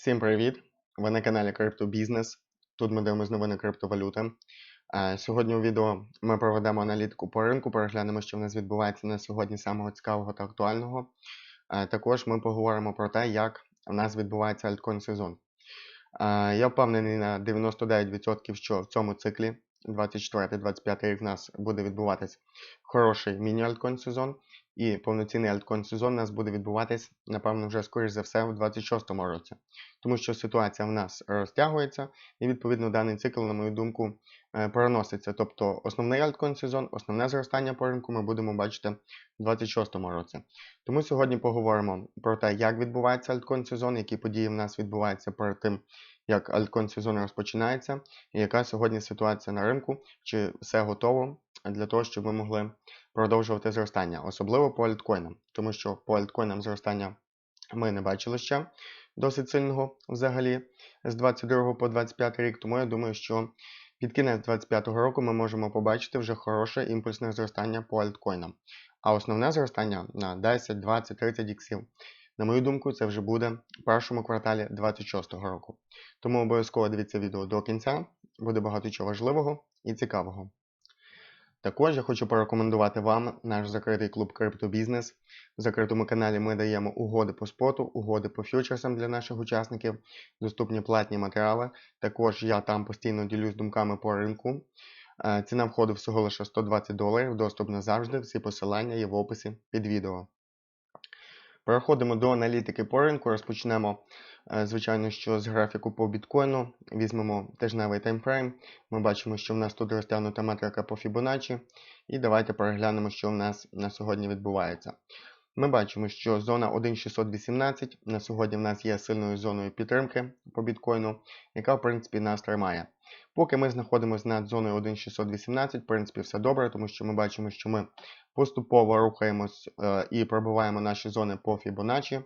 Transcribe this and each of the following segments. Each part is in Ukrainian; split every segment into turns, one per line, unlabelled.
Всім привіт! Ви на каналі Криптобізнес. Тут ми дивимося новини криптовалюти. Сьогодні у відео ми проведемо аналітику по ринку, переглянемо, що в нас відбувається на сьогодні самого цікавого та актуального. Також ми поговоримо про те, як в нас відбувається альткоін сезон. Я впевнений на 99%, що в цьому циклі 24-25 рік в нас буде відбуватись хороший міні-альткоін сезон, і повноцінний альткоін сезон у нас буде відбуватись, напевно, вже скоріш за все, у 26-му році. Тому що ситуація в нас розтягується, і відповідно даний цикл, на мою думку, е, переноситься. Тобто основний альткоін сезон, основне зростання по ринку ми будемо бачити у 26-му році. Тому сьогодні поговоримо про те, як відбувається альткоін сезон, які події в нас відбуваються перед тим, як альткоін сезон розпочинається, і яка сьогодні ситуація на ринку, чи все готово для того, щоб ми могли продовжувати зростання, особливо по альткоїнам, тому що по альткоїнам зростання ми не бачили ще досить сильного взагалі з 22 по 25 рік, тому я думаю, що під кінець 25 року ми можемо побачити вже хороше імпульсне зростання по альткоїнам. А основне зростання на 10, 20, 30 іксів, на мою думку, це вже буде в першому кварталі 26 року. Тому обов'язково дивіться відео до кінця, буде багато чого важливого і цікавого. Також я хочу порекомендувати вам наш закритий клуб Криптобізнес. В закритому каналі ми даємо угоди по споту, угоди по фьючерсам для наших учасників, доступні платні матеріали. Також я там постійно ділюсь думками по ринку. Е, Ціна входу всього лише 120 доларів, доступ назавжди. Всі посилання є в описі під відео. Переходимо до аналітики по ринку. Розпочнемо, звичайно, що з графіку по біткоїну. Візьмемо тижневий таймфрейм. Ми бачимо, що в нас тут розтягнута метрика по Fibonacci. І давайте переглянемо, що в нас на сьогодні відбувається. Ми бачимо, що зона 1.618 на сьогодні в нас є сильною зоною підтримки по біткоїну, яка, в принципі, нас тримає. Поки ми знаходимося над зоною 1.618, в принципі, все добре, тому що ми бачимо, що ми поступово рухаємось е, і пробиваємо наші зони по Fibonacci.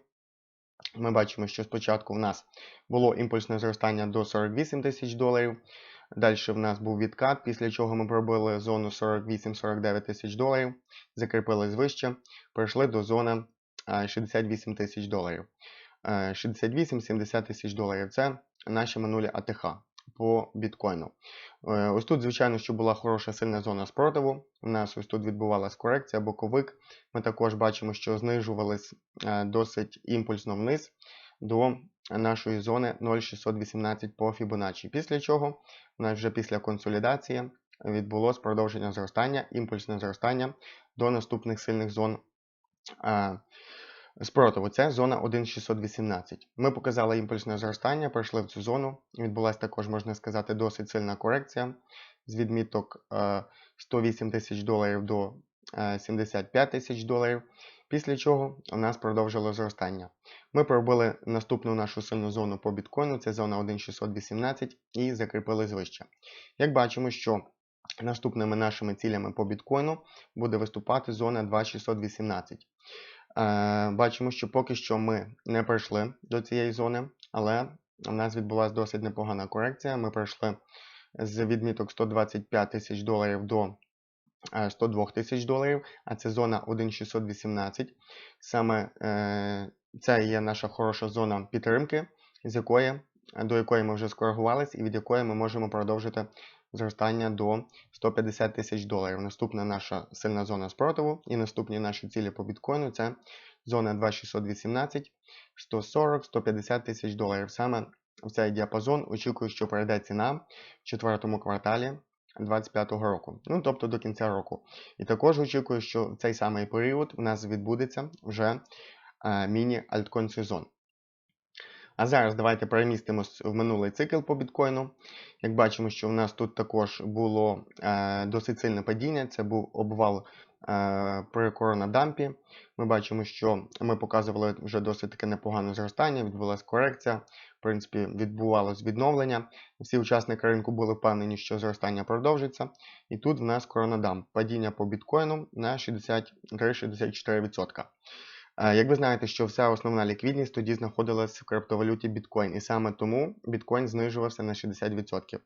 Ми бачимо, що спочатку в нас було імпульсне зростання до 48 тисяч доларів. Далі в нас був відкат, після чого ми пробили зону 48-49 тисяч доларів, закріпились вище, прийшли до зони е, 68 тисяч доларів. Е, 68-70 тисяч доларів це наші минулі АТХ по біткоїну. Е, Ось тут, звичайно, що була хороша сильна зона спротиву. У нас ось тут відбувалася корекція, боковик. Ми також бачимо, що знижувались е, досить імпульсно вниз до нашої зони 0,618 по Fibonacci. Після чого у нас вже після консолідації відбулось продовження зростання, імпульсне зростання до наступних сильних зон. Е, Спротиву це зона 1,618. Ми показали імпульсне зростання, пройшли в цю зону. Відбулася також, можна сказати, досить сильна корекція з відміток е, 108 тисяч доларів до е, 75 тисяч доларів. Після чого у нас продовжило зростання. Ми пробили наступну нашу сильну зону по біткоїну, це зона 1,618 і закріпились вище. Як бачимо, що наступними нашими цілями по біткоїну буде виступати зона 2,618. Е, Бачимо, що поки що ми не прийшли до цієї зони, але у нас відбулася досить непогана корекція. Ми пройшли з відміток 125 тисяч доларів до е, 102 тисяч доларів, а це зона 1,618. Саме е, це є наша хороша зона підтримки, з якої, до якої ми вже скоригувалися і від якої ми можемо продовжити зростання до 150 тисяч доларів. Наступна наша сильна зона спротиву і наступні наші цілі по біткоїну це зона 2618, 140, 150 тисяч доларів. Саме в цей діапазон очікую, що перейде ціна в четвертому кварталі 2025 року, ну тобто до кінця року. І також очікую, що в цей самий період у нас відбудеться вже е, міні-альткоін сезон. А зараз давайте перемістимось в минулий цикл по біткоїну. Як бачимо, що в нас тут також було е, досить сильне падіння, це був обвал е, при коронадампі. Ми бачимо, що ми показували вже досить таке непогане зростання, відбулася корекція, в принципі, відбувалось відновлення. Всі учасники ринку були впевнені, що зростання продовжиться. І тут в нас коронадамп, падіння по біткоїну на 63-64%. Е, Як ви знаєте, що вся основна ліквідність тоді знаходилась в криптовалюті біткоін, і саме тому біткоін знижувався на 60%.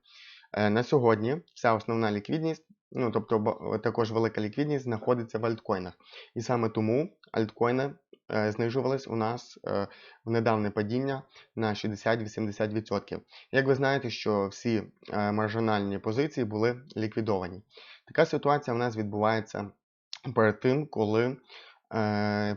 Е, На сьогодні вся основна ліквідність, ну тобто також велика ліквідність, знаходиться в альткоїнах. І саме тому альткоїни е, знижувались у нас е, в недавне падіння на 60-80%. Як ви знаєте, що всі е, маржинальні позиції були ліквідовані. Така ситуація у нас відбувається перед тим, коли е,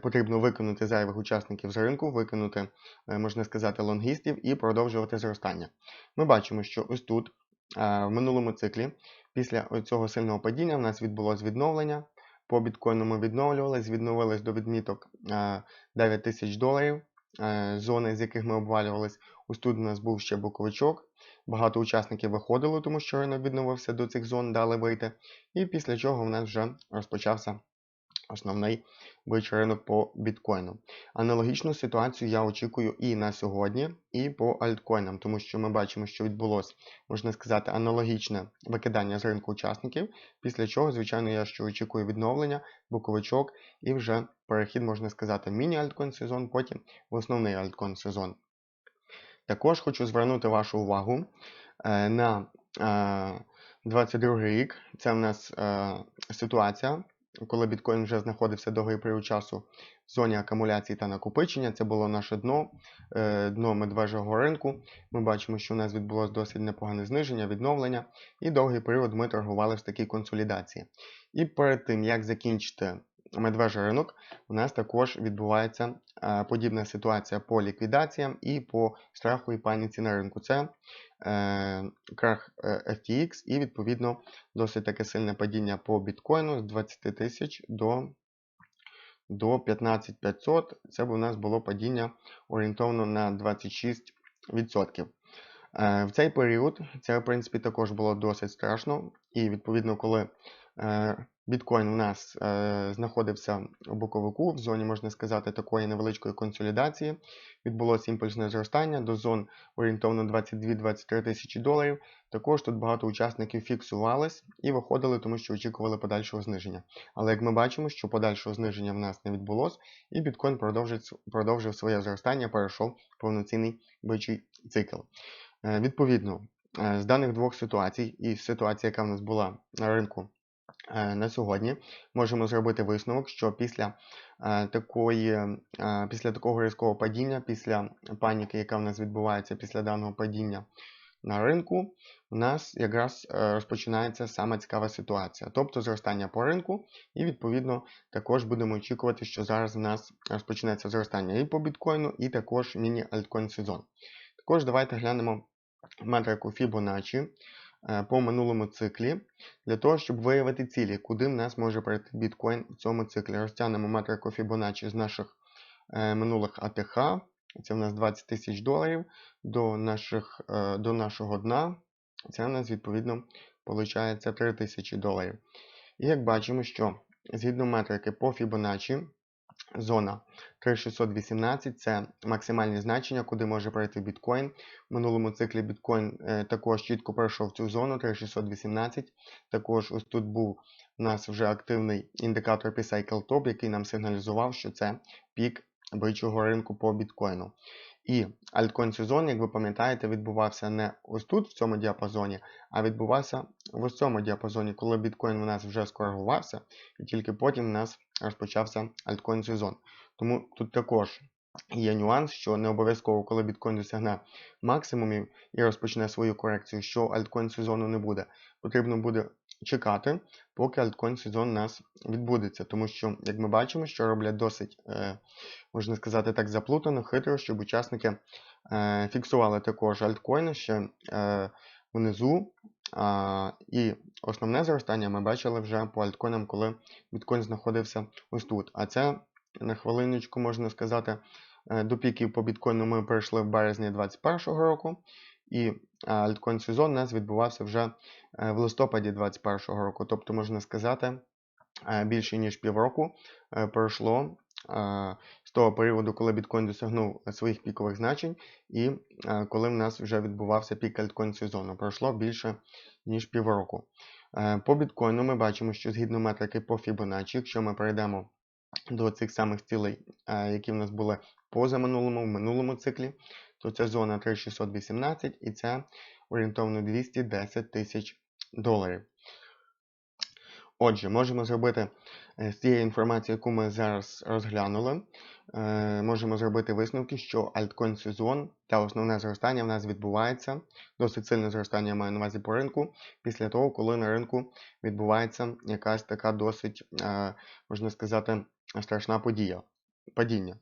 потрібно виконати зайвих учасників з ринку, виконати, е, можна сказати, лонгістів і продовжувати зростання. Ми бачимо, що ось тут, е, в минулому циклі, після цього сильного падіння, в нас відбулось відновлення. По біткоїну ми відновлювались, відновились до відміток е, 9 тисяч доларів, е, зони, з яких ми обвалювались. Ось тут у нас був ще боковичок. Багато учасників виходило, тому що ринок відновився до цих зон, дали вийти. І після чого в нас вже розпочався основний бич по біткоїну. Аналогічну ситуацію я очікую і на сьогодні, і по альткоїнам, тому що ми бачимо, що відбулося, можна сказати, аналогічне викидання з ринку учасників, після чого, звичайно, я ще очікую відновлення, боковичок і вже перехід, можна сказати, міні-альткоін сезон, потім в основний альткоін сезон. Також хочу звернути вашу увагу е, на е, 22 рік. Це в нас е, ситуація, коли біткоін вже знаходився довгий період часу в зоні акумуляції та накопичення. Це було наше дно, е, дно медвежого ринку. Ми бачимо, що у нас відбулося досить непогане зниження, відновлення, і довгий період ми торгували в такій консолідації. І перед тим, як закінчити медвежий ринок, у нас також відбувається е, подібна ситуація по ліквідаціям і по страху і паніці на ринку. Це е, крах е, FTX і, відповідно, досить таке сильне падіння по біткоїну з 20 тисяч до до 15500. Це б у нас було падіння орієнтовно на 26%. Е, в цей період це, в принципі, також було досить страшно. І, відповідно, коли біткоін у нас е, знаходився у боковику в зоні, можна сказати, такої невеличкої консолідації, відбулося імпульсне зростання до зон орієнтовно 22-23 тисячі доларів. Також тут багато учасників фіксувались і виходили, тому що очікували подальшого зниження. Але як ми бачимо, що подальшого зниження в нас не відбулося, і біткоін продовжив, своє зростання, перейшов повноцінний бичий цикл. Е, Відповідно, е, з даних двох ситуацій, і ситуація, яка в нас була на ринку на сьогодні, можемо зробити висновок, що після такої, після такого різкого падіння, після паніки, яка в нас відбувається після даного падіння на ринку, у нас якраз розпочинається саме цікава ситуація, тобто зростання по ринку, і відповідно також будемо очікувати, що зараз в нас розпочнеться зростання і по біткоїну, і також міні-альткоін сезон. Також давайте глянемо метрику Fibonacci. е, по минулому циклі, для того, щоб виявити цілі, куди в нас може прийти біткоін в цьому циклі. Розтягнемо метрику Fibonacci з наших е, минулих АТХ, це в нас 20 тисяч доларів, до наших, е, до нашого дна. Це у нас, відповідно, виходить 3 тисячі доларів. І як бачимо, що згідно метрики по Fibonacci, Зона 3618 це максимальні значення, куди може пройти біткоін. В минулому циклі біткоін е, також чітко пройшов цю зону 3618. Також ось тут був у нас вже активний індикатор P-Cycle Top, який нам сигналізував, що це пік бичого ринку по біткоїну. І альткоін сезон, як ви пам'ятаєте, відбувався не ось тут, в цьому діапазоні, а відбувався в ось цьому діапазоні, коли біткоін у нас вже скоригувався, і тільки потім у нас розпочався альткоін сезон. Тому тут також є нюанс, що не обов'язково, коли біткоін досягне максимумів і розпочне свою корекцію, що альткоін сезону не буде. Потрібно буде чекати, поки альткоін сезон у нас відбудеться. Тому що, як ми бачимо, що роблять досить, е, можна сказати так, заплутано, хитро, щоб учасники е, фіксували також альткоїни ще е, внизу. А, І основне зростання ми бачили вже по альткоїнам, коли біткоін знаходився ось тут. А це на хвилиночку можна сказати, до піків по біткоїну ми прийшли в березні 2021 року. І альткоін сезон у нас відбувався вже в листопаді 2021 року. Тобто, можна сказати, більше ніж півроку пройшло з того періоду, коли біткоін досягнув своїх пікових значень, і коли в нас вже відбувався пік альткоін сезону. Пройшло більше ніж півроку. По біткоїну ми бачимо, що згідно метрики по Fibonacci, якщо ми перейдемо до цих самих цілей, які в нас були позаминулому, в минулому циклі, то це зона 3618 і це орієнтовно 210 тисяч доларів. Отже, можемо зробити е, з тієї інформації, яку ми зараз розглянули, е, можемо зробити висновки, що альткоін сезон та основне зростання в нас відбувається. Досить сильне зростання маю на увазі по ринку, після того, коли на ринку відбувається якась така досить, е, можна сказати, страшна подія. Падіння.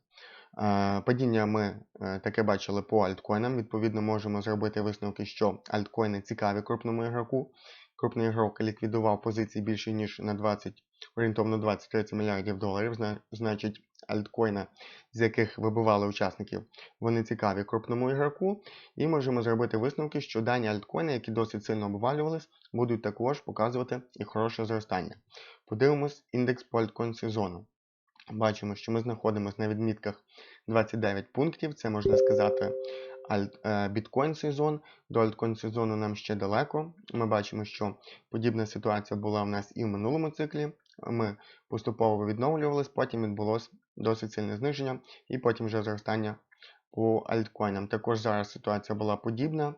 Падіння ми таке бачили по альткоїнам. Відповідно, можемо зробити висновки, що альткоїни цікаві крупному ігроку. Крупний ігрок ліквідував позиції більше, ніж на 20, орієнтовно 20-30 мільярдів доларів. Значить, альткоїни, з яких вибивали учасників, вони цікаві крупному ігроку. І можемо зробити висновки, що дані альткоїни, які досить сильно обвалювались, будуть також показувати і хороше зростання. Подивимось індекс по альткоін сезону. Бачимо, що ми знаходимося на відмітках 29 пунктів. Це можна сказати біткоін сезон. До альткоін сезону нам ще далеко. Ми бачимо, що подібна ситуація була в нас і в минулому циклі. Ми поступово відновлювались, потім відбулося досить сильне зниження, і потім вже зростання по альткоїнам. Також зараз ситуація була подібна.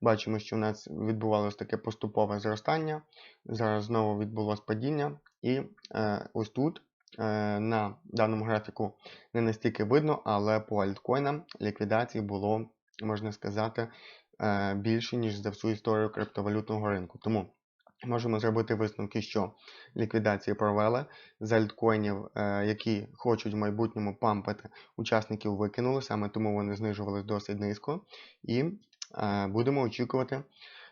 Бачимо, що в нас відбувалося таке поступове зростання. Зараз знову відбулося падіння. І е, ось тут е, на даному графіку не настільки видно, але по альткоїнам ліквідацій було, можна сказати, е, більше, ніж за всю історію криптовалютного ринку. Тому можемо зробити висновки, що ліквідації провели з альткоїнів, е, які хочуть в майбутньому пампити, учасників викинули, саме тому вони знижувались досить низько. І е, будемо очікувати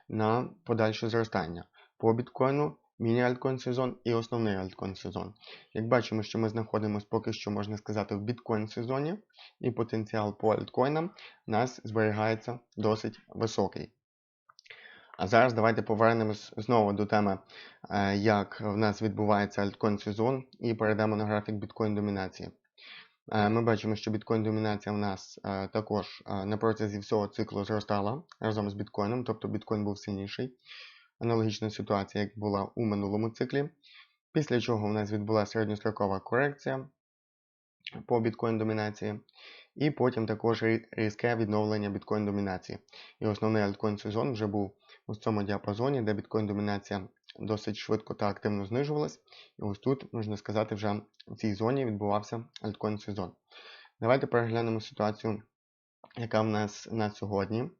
на подальше зростання. По біткоїну міні-альткоін сезон і основний альткоін сезон. Як бачимо, що ми знаходимося поки що, можна сказати, в біткоін сезоні, і потенціал по альткоїнам у нас зберігається досить високий. А зараз давайте повернемось знову до теми, е, як в нас відбувається альткоін сезон, і перейдемо на графік біткоін домінації. Е, Ми бачимо, що біткоін домінація в нас е, також на протязі всього циклу зростала разом з біткоїном, тобто біткоін був сильніший. Аналогічна ситуація, як була у минулому циклі. Після чого у нас відбулася середньострокова корекція по біткоін домінації. І потім також різке відновлення біткоін домінації. І основний альткоін сезон вже був у цьому діапазоні, де біткоін домінація досить швидко та активно знижувалась. І ось тут, можна сказати, вже в цій зоні відбувався альткоін сезон. Давайте переглянемо ситуацію, яка в нас на сьогодні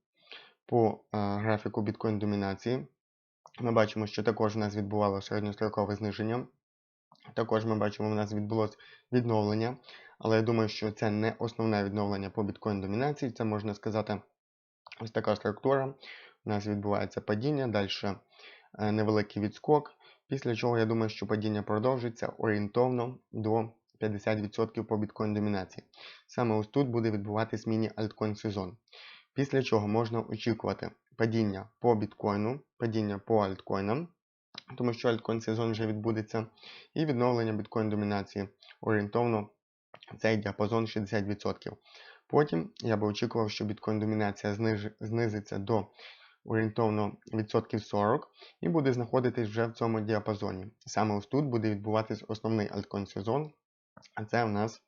по графіку біткоін домінації. Ми бачимо, що також у нас відбувалося середньострокове зниження. Також ми бачимо, у нас відбулося відновлення, але я думаю, що це не основне відновлення по біткоін домінації. Це можна сказати ось така структура. У нас відбувається падіння, далі е, невеликий відскок. Після чого я думаю, що падіння продовжиться орієнтовно до 50% по біткоін домінації. Саме ось тут буде відбуватись міні-альткоін сезон. Після чого можна очікувати падіння по біткоїну, падіння по альткоїнам, тому що альткоін сезон вже відбудеться, і відновлення біткоін домінації орієнтовно цей діапазон 60%. Потім я би очікував, що біткоін домінація зниж... знизиться до орієнтовно відсотків 40 і буде знаходитись вже в цьому діапазоні. Саме ось тут буде відбуватись основний альткоін сезон, а це у нас,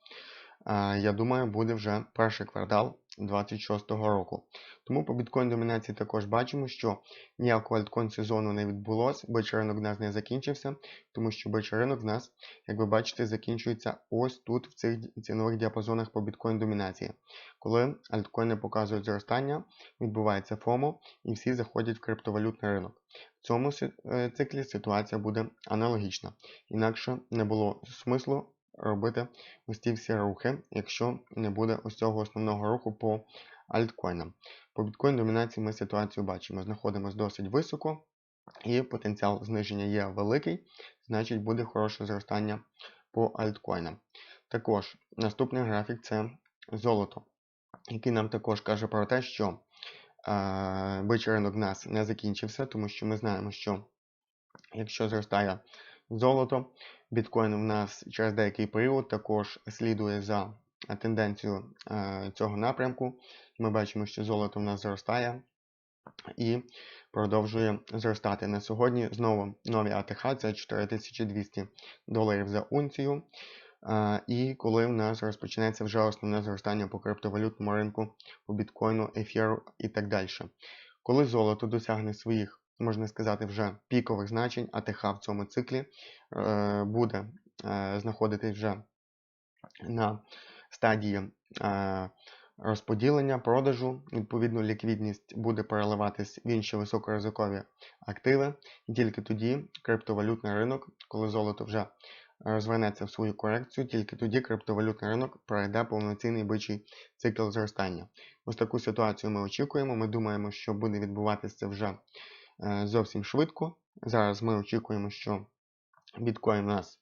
е, я думаю, буде вже перший квартал 2026 року. Тому по біткоін домінації також бачимо, що ніякого альткоін сезону не відбулося, бичий ринок в нас не закінчився, тому що бичий ринок в нас, як ви бачите, закінчується ось тут, в цих цінових діапазонах по біткоін домінації. Коли альткоїни показують зростання, відбувається ФОМО і всі заходять в криптовалютний ринок. В цьому е, циклі ситуація буде аналогічна. Інакше не було смислу робити ось ці всі рухи, якщо не буде ось цього основного руху по альткоїнам. По біткоін домінації ми ситуацію бачимо. Знаходимося досить високо, і потенціал зниження є великий, значить буде хороше зростання по альткоїнам. Також наступний графік це золото, який нам також каже про те, що е, бичий ринок в нас не закінчився, тому що ми знаємо, що якщо зростає золото, біткоін в нас через деякий період також слідує за е, тенденцією е, цього напрямку. Ми бачимо, що золото в нас зростає і продовжує зростати. На сьогодні знову нові АТХ це 4200 доларів за унцію. Е, І коли в нас розпочнеться вже основне зростання по криптовалютному ринку, по біткоїну, ефіру і так далі. Коли золото досягне своїх можна сказати, вже пікових значень АТХ в цьому циклі е, буде е, знаходитись вже на стадії е, розподілення, продажу. Відповідно, ліквідність буде переливатись в інші високоризикові активи. І тільки тоді криптовалютний ринок, коли золото вже розвернеться в свою корекцію, тільки тоді криптовалютний ринок пройде повноцінний бичий цикл зростання. Ось таку ситуацію ми очікуємо. Ми думаємо, що буде відбуватися вже зовсім швидко. Зараз ми очікуємо, що біткоін у нас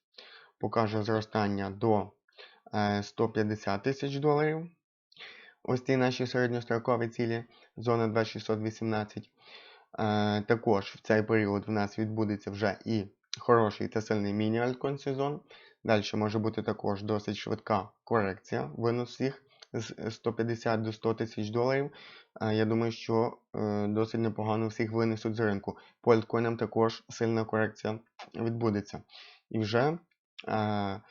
покаже зростання до 150 тисяч доларів. Ось ці наші середньострокові цілі, зона 2618. Е, також в цей період в нас відбудеться вже і хороший та сильний міні-альткоін сезон. Далі може бути також досить швидка корекція винос всіх з 150 до 100 тисяч доларів. Е, я думаю, що е, досить непогано всіх винесуть з ринку. По альткоїнам також сильна корекція відбудеться. І вже е,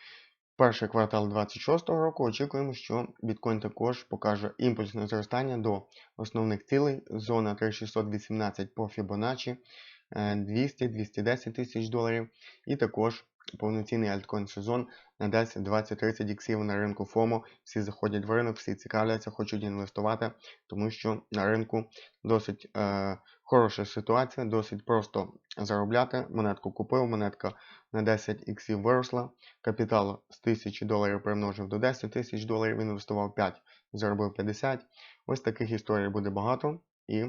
перший квартал 2026 року очікуємо, що біткоін також покаже імпульсне зростання до основних цілей. Зона 3618 по Fibonacci 200-210 тисяч доларів. І також повноцінний альткоін сезон на 10, 20, 30 іксів на ринку FOMO. Всі заходять в ринок, всі цікавляться, хочуть інвестувати, тому що на ринку досить е, хороша ситуація, досить просто заробляти. Монетку купив, монетка на 10 іксів виросла. Капітал з 1000 доларів примножив до 10 тисяч доларів, інвестував 5, заробив 50. Ось таких історій буде багато. І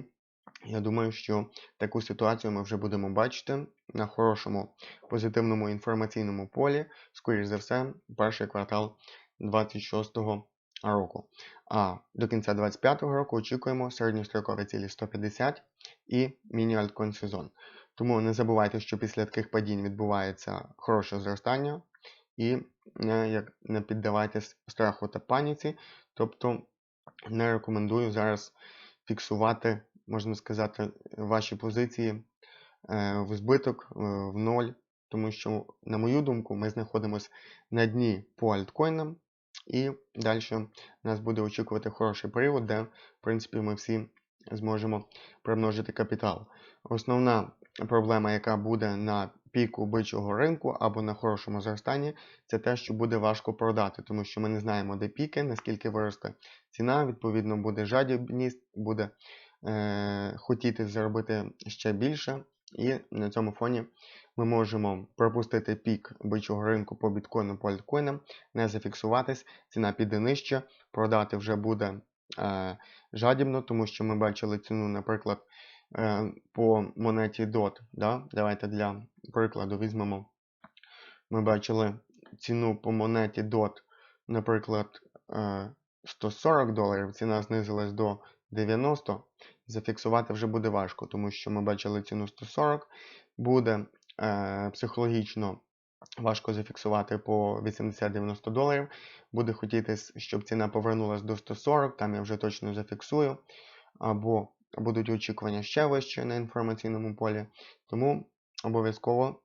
я думаю, що таку ситуацію ми вже будемо бачити на хорошому позитивному інформаційному полі, скоріш за все, перший квартал 26 року. А до кінця 2025 року очікуємо середньострокові цілі 150 і міні-альткоін сезон. Тому не забувайте, що після таких падінь відбувається хороше зростання і не, не піддавайтесь страху та паніці. Тобто не рекомендую зараз фіксувати можна сказати, ваші позиції е, в збиток, е, в ноль. Тому що, на мою думку, ми знаходимося на дні по альткоїнам, і далі нас буде очікувати хороший період, де, в принципі, ми всі зможемо примножити капітал. Основна проблема, яка буде на піку бичого ринку або на хорошому зростанні, це те, що буде важко продати, тому що ми не знаємо, де піки, наскільки виросте ціна, відповідно, буде жадібність, буде хотіти заробити ще більше, і на цьому фоні ми можемо пропустити пік бичого ринку по біткоїну, по альткоїнам, не зафіксуватись, ціна піде нижче, продати вже буде е, жадібно, тому що ми бачили ціну, наприклад, е, по монеті DOT. Да? Давайте для прикладу візьмемо. Ми бачили ціну по монеті DOT, наприклад, 140 е, доларів, ціна знизилась до 90 зафіксувати вже буде важко, тому що ми бачили ціну 140, буде е, психологічно важко зафіксувати по 80-90 доларів. Буде хотітись, щоб ціна повернулася до 140, там я вже точно зафіксую. Або будуть очікування ще вище на інформаційному полі. Тому обов'язково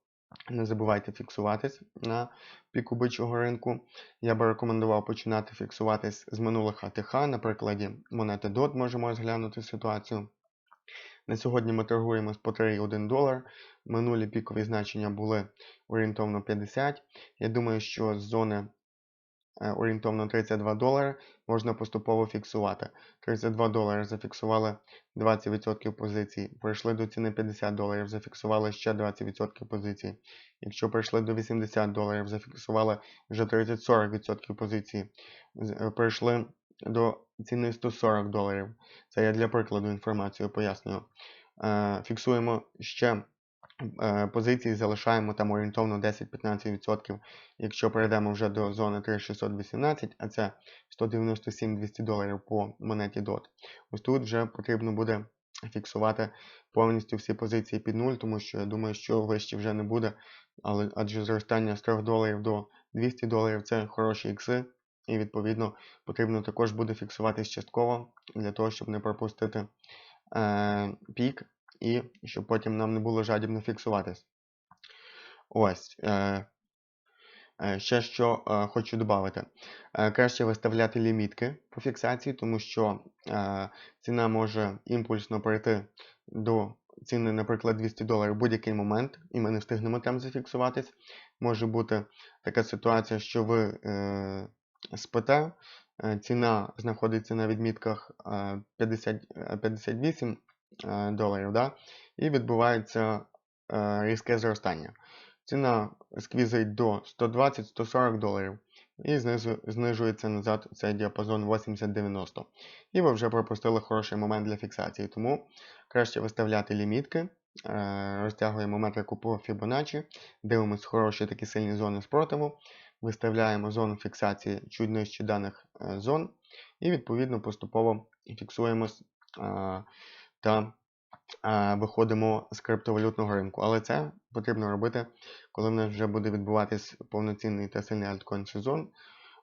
не забувайте фіксуватись на піку бичого ринку. Я би рекомендував починати фіксуватись з минулих АТХ. На прикладі монети DOT можемо розглянути ситуацію. На сьогодні ми торгуємо по 3,1 долар. Минулі пікові значення були орієнтовно 50. Я думаю, що з зони орієнтовно 32 долари можна поступово фіксувати. 32 долари зафіксували 20% позицій. Прийшли до ціни 50 доларів, зафіксували ще 20% позицій. Якщо прийшли до 80 доларів, зафіксували вже 30-40% позицій. Е, прийшли до ціни 140 доларів. Це я для прикладу інформацію пояснюю. Е, фіксуємо ще Е, позиції залишаємо там орієнтовно 10-15%. Якщо перейдемо вже до зони 3618, а це 197-200 доларів по монеті DOT, ось тут вже потрібно буде фіксувати повністю всі позиції під 0, тому що я думаю, що вище вже не буде. Але адже зростання з 3 доларів до 200 доларів це хороші ікси. І, відповідно, потрібно також буде фіксуватись частково для того, щоб не пропустити е, пік і щоб потім нам не було жадібно фіксуватись. Ось. Е, Ще що е, хочу додати. Е, краще виставляти лімітки по фіксації, тому що е, ціна може імпульсно перейти до ціни, наприклад, 200 доларів в будь-який момент, і ми не встигнемо там зафіксуватись. Може бути така ситуація, що ви е, спите, е, ціна знаходиться на відмітках е, 50, е, 58 е, доларів, да? і відбувається е, різке зростання. Ціна сквізить до 120-140 доларів і знижується назад цей діапазон 80-90. І ви вже пропустили хороший момент для фіксації. Тому краще виставляти лімітки, е, розтягуємо метрику по Fibonacci, дивимося хороші такі сильні зони спротиву, виставляємо зону фіксації чуть нижче даних е, зон, і відповідно поступово фіксуємось е, та виходимо з криптовалютного ринку. Але це потрібно робити, коли в нас вже буде відбуватись повноцінний та сильний альткоін сезон.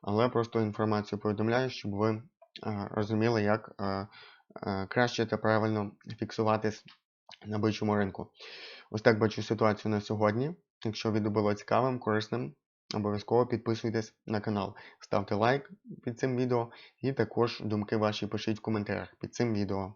Але просто інформацію повідомляю, щоб ви розуміли, як краще та правильно фіксуватись на бичому ринку. Ось так бачу ситуацію на сьогодні. Якщо відео було цікавим, корисним, обов'язково підписуйтесь на канал, ставте лайк під цим відео і також думки ваші пишіть в коментарях під цим відео.